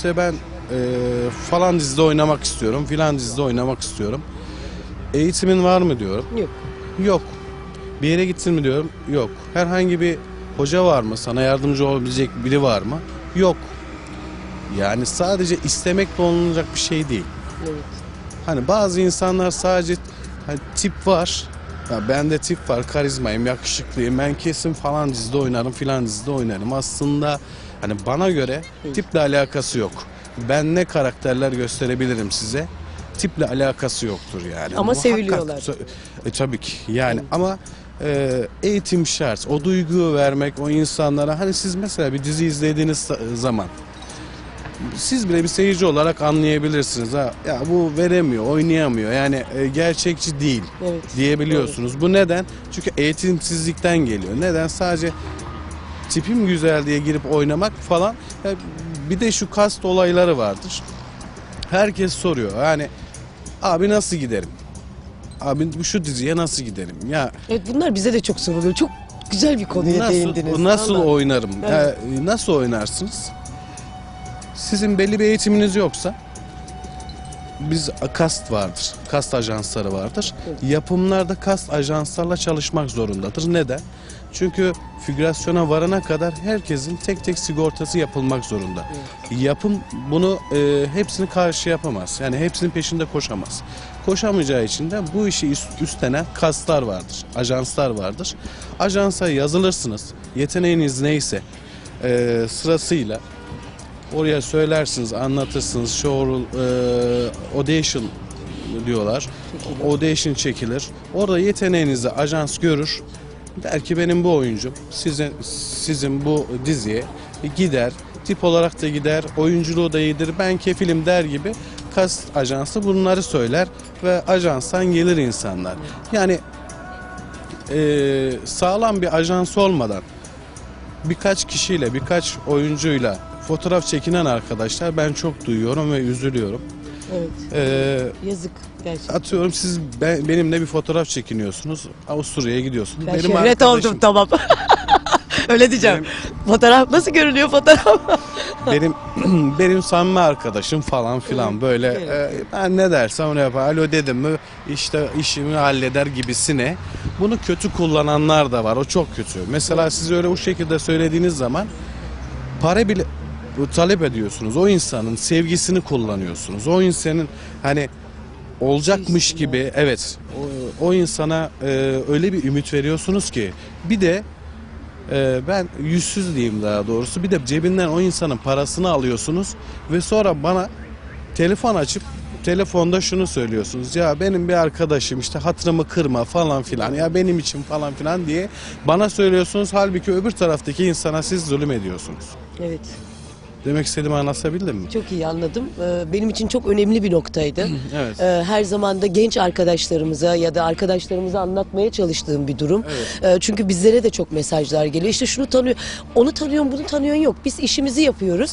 işte ben e, falan dizide oynamak istiyorum, filan dizide oynamak istiyorum. Eğitimin var mı diyorum. Yok. Yok. Bir yere gitsin mi diyorum. Yok. Herhangi bir hoca var mı? Sana yardımcı olabilecek biri var mı? Yok. Yani sadece istemekle olunacak bir şey değil. Evet. Hani bazı insanlar sadece hani tip var. Ya bende tip var, karizmayım, yakışıklıyım. Ben kesin falan dizide oynarım, filan dizide oynarım. Aslında hani bana göre tiple alakası yok. Ben ne karakterler gösterebilirim size? Tiple alakası yoktur yani. Ama seviliyorlar. sö- E, tabii ki yani ama e, eğitim şart. O duyguyu vermek o insanlara hani siz mesela bir dizi izlediğiniz sa- zaman siz bile bir seyirci olarak anlayabilirsiniz. Ha, ya bu veremiyor, oynayamıyor. Yani e, gerçekçi değil Evet. diyebiliyorsunuz. Bu neden? Çünkü eğitimsizlikten geliyor. Neden? Sadece tipim güzel diye girip oynamak falan. Ya, bir de şu kast olayları vardır. Herkes soruyor. Yani abi nasıl giderim? Abi şu diziye nasıl giderim? Ya Evet bunlar bize de çok soruluyor. Çok güzel bir konuya değindiniz. Nasıl, nasıl Vallahi. oynarım? Evet. Ee, nasıl oynarsınız? Sizin belli bir eğitiminiz yoksa biz kast vardır. Kast ajansları vardır. Yapımlarda kast ajanslarla çalışmak zorundadır. Neden? Çünkü figürasyona varana kadar herkesin tek tek sigortası yapılmak zorunda. Yapım bunu e, hepsini karşı yapamaz. Yani hepsinin peşinde koşamaz. Koşamayacağı için de bu işi üst- üstlenen kastlar vardır. Ajanslar vardır. Ajansa yazılırsınız. Yeteneğiniz neyse e, sırasıyla oraya söylersiniz, anlatırsınız. Show, e, audition diyorlar. Audition çekilir. Orada yeteneğinizi ajans görür. Der ki benim bu oyuncum sizin sizin bu diziye gider. Tip olarak da gider. Oyunculuğu da iyidir. Ben kefilim der gibi kast ajansı bunları söyler ve ajanstan gelir insanlar. Yani e, sağlam bir ajans olmadan birkaç kişiyle, birkaç oyuncuyla fotoğraf çekinen arkadaşlar ben çok duyuyorum ve üzülüyorum. Evet. Ee, Yazık gerçekten. atıyorum siz ben, benimle bir fotoğraf çekiniyorsunuz. Avusturya'ya gidiyorsunuz. Ben Benim şöhret oldum tamam. Öyle diyeceğim. Fotoğraf nasıl görünüyor fotoğraf? benim benim samimi arkadaşım falan filan böyle evet. e, ben ne dersem onu yapar. Alo dedim mi işte işimi halleder gibisine. Bunu kötü kullananlar da var. O çok kötü. Mesela siz öyle o şekilde söylediğiniz zaman para bile talep ediyorsunuz. O insanın sevgisini kullanıyorsunuz. O insanın hani olacakmış gibi evet o, o insana e, öyle bir ümit veriyorsunuz ki bir de e, ben yüzsüz diyeyim daha doğrusu bir de cebinden o insanın parasını alıyorsunuz ve sonra bana telefon açıp telefonda şunu söylüyorsunuz ya benim bir arkadaşım işte hatırımı kırma falan filan ya benim için falan filan diye bana söylüyorsunuz halbuki öbür taraftaki insana siz zulüm ediyorsunuz. Evet. Demek istediğimi anlatabildim mi? Çok iyi anladım. Ee, Benim için çok önemli bir noktaydı. Evet. Ee, Her zaman da genç arkadaşlarımıza ya da arkadaşlarımıza anlatmaya çalıştığım bir durum. Ee, Çünkü bizlere de çok mesajlar geliyor. İşte şunu tanıyor, onu tanıyorum, bunu tanıyorsun yok. Biz işimizi yapıyoruz.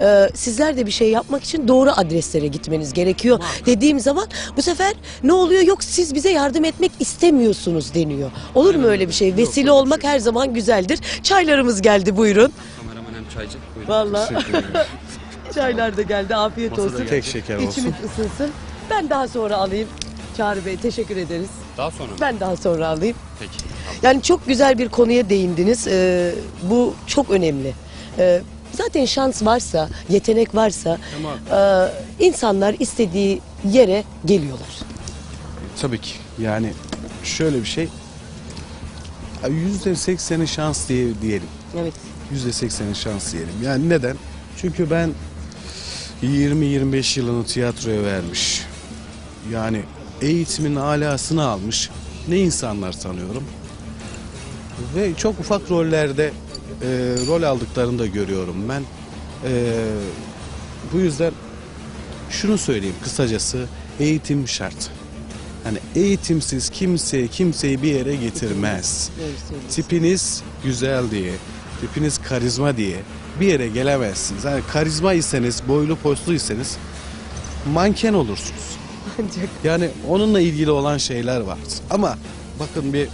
Ee, Sizler de bir şey yapmak için doğru adreslere gitmeniz gerekiyor. Dediğim zaman bu sefer ne oluyor? Yok siz bize yardım etmek istemiyorsunuz deniyor. Olur mu öyle bir şey? Vesile olmak her zaman güzeldir. Çaylarımız geldi buyurun. Kameraman hem çaycı. Buyurun. Vallahi Teşekkür ederim. çaylar da geldi. Afiyet Masada olsun. Tek şeker olsun. İçimiz ısınsın. Ben daha sonra alayım. Çağrı Bey teşekkür ederiz. Daha sonra mı? Ben daha sonra alayım. Peki. Yani çok güzel bir konuya değindiniz. Ee, bu çok önemli. Ee, zaten şans varsa, yetenek varsa e, insanlar istediği yere geliyorlar. Tabii ki. Yani şöyle bir şey. Yüzde sekseni şans diye diyelim. Evet. Yüzde sekseni şans diyelim. Yani neden? Çünkü ben 20-25 yılını tiyatroya vermiş. Yani eğitimin alasını almış. Ne insanlar tanıyorum. Ve çok ufak rollerde e, rol aldıklarını da görüyorum ben. E, bu yüzden şunu söyleyeyim kısacası eğitim şart. Hani eğitimsiz kimse kimseyi bir yere getirmez. Tipiniz güzel diye, tipiniz karizma diye bir yere gelemezsiniz. Yani karizma iseniz, boylu postlu iseniz manken olursunuz. Ancak Yani onunla ilgili olan şeyler var. Ama bakın bir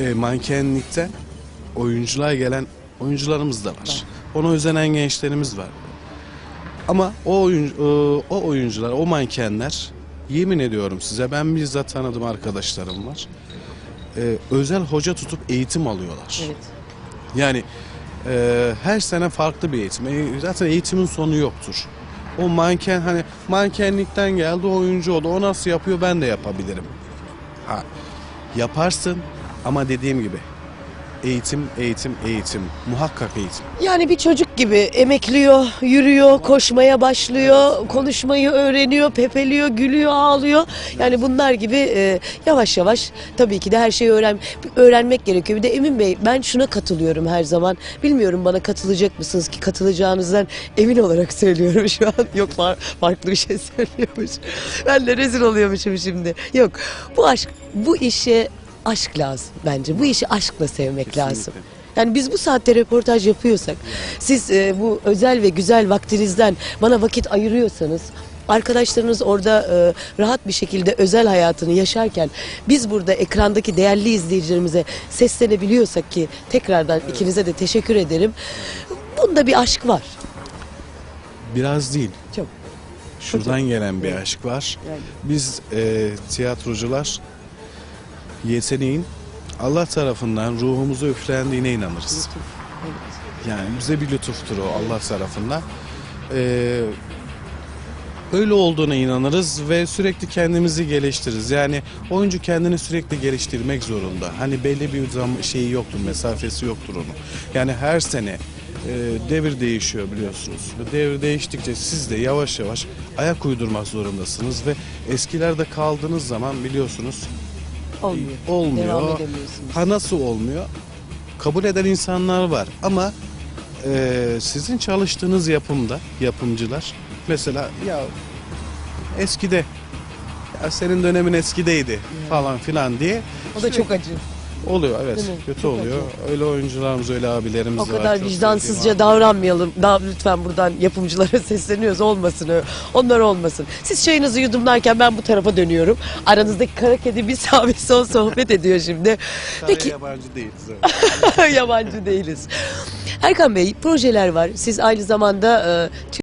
e, mankenlikten oyunculuğa gelen oyuncularımız da var. Ona özenen gençlerimiz var. Ama o oyun, e, o oyuncular, o mankenler yemin ediyorum size ben bizzat tanıdığım arkadaşlarım var. E, özel hoca tutup eğitim alıyorlar. Evet. Yani e, her sene farklı bir eğitim. E, zaten eğitimin sonu yoktur. O manken hani mankenlikten geldi oyuncu oldu. O nasıl yapıyor ben de yapabilirim. Ha, yaparsın ama dediğim gibi eğitim, eğitim, eğitim. Muhakkak eğitim. Yani bir çocuk gibi emekliyor, yürüyor, koşmaya başlıyor, konuşmayı öğreniyor, pepeliyor, gülüyor, ağlıyor. Yani bunlar gibi e, yavaş yavaş tabii ki de her şeyi öğren öğrenmek gerekiyor. Bir de Emin Bey ben şuna katılıyorum her zaman. Bilmiyorum bana katılacak mısınız ki katılacağınızdan emin olarak söylüyorum şu an. Yok far- farklı bir şey söylüyormuş. Ben de rezil oluyormuşum şimdi. Yok bu aşk bu işe aşk lazım bence. Bu işi aşkla sevmek Kesinlikle. lazım. Yani biz bu saatte röportaj yapıyorsak, siz e, bu özel ve güzel vaktinizden bana vakit ayırıyorsanız, arkadaşlarınız orada e, rahat bir şekilde özel hayatını yaşarken, biz burada ekrandaki değerli izleyicilerimize seslenebiliyorsak ki tekrardan ikinize de teşekkür ederim. Bunda bir aşk var. Biraz değil. Çok. Şuradan gelen bir aşk var. Yani. Biz e, tiyatrocular yeteneğin Allah tarafından ruhumuza üflendiğine inanırız. Yani bize bir lütuftur o Allah tarafından. Ee, öyle olduğuna inanırız ve sürekli kendimizi geliştiririz. Yani oyuncu kendini sürekli geliştirmek zorunda. Hani belli bir zam şeyi yoktur, mesafesi yoktur onun. Yani her sene e, devir değişiyor biliyorsunuz. Devir değiştikçe siz de yavaş yavaş ayak uydurmak zorundasınız ve eskilerde kaldığınız zaman biliyorsunuz Olmuyor. olmuyor. Devam edemiyorsunuz. Ha nasıl olmuyor? Kabul eden insanlar var ama e, sizin çalıştığınız yapımda yapımcılar mesela ya eskide ya senin dönemin eskideydi falan filan diye O da çok acı. Oluyor evet Değil mi? kötü Çok oluyor. Öyle oyuncularımız öyle abilerimiz O var. kadar çok vicdansızca davranmayalım. Daha lütfen buradan yapımcılara sesleniyoruz olmasın. o. Onlar olmasın. Siz çayınızı yudumlarken ben bu tarafa dönüyorum. Aranızdaki kara kedi bir sağ bir sol sohbet ediyor şimdi. abiler. Peki yabancı değiliz. evet. yabancı değiliz. Erkan Bey projeler var. Siz aynı zamanda e,